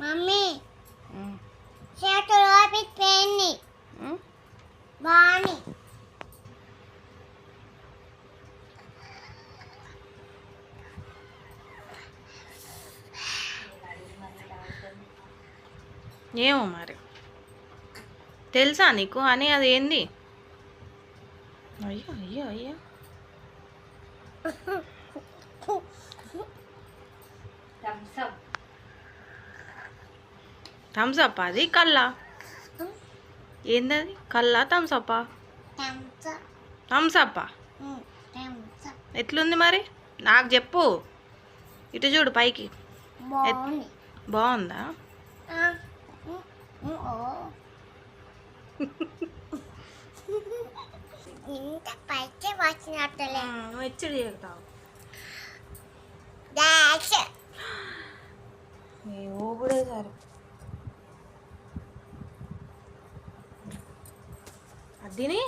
Mummy. చేతులు ఉమ్. బాగుంది. ఏమో మరి? తెలుసా నీకు? అని అది ఏంది? అయ్యో అయ్యో అయ్యో. థమ్సప్ అది? కల్లా ఏందది? కల్లా థమ్సప్పా టెంప థమ్సప్పా టెంప ఎట్లుంది మరి? నాకు చెప్పు. ఇటు చూడు పైకి. బాగుంది. നിന്റെ പൈസ വാച്ചിനകത്തല്ലേ വെച്ചിടി കേട്ടോ അയ്യോ ഇവിടെ സാരം. അതിനെ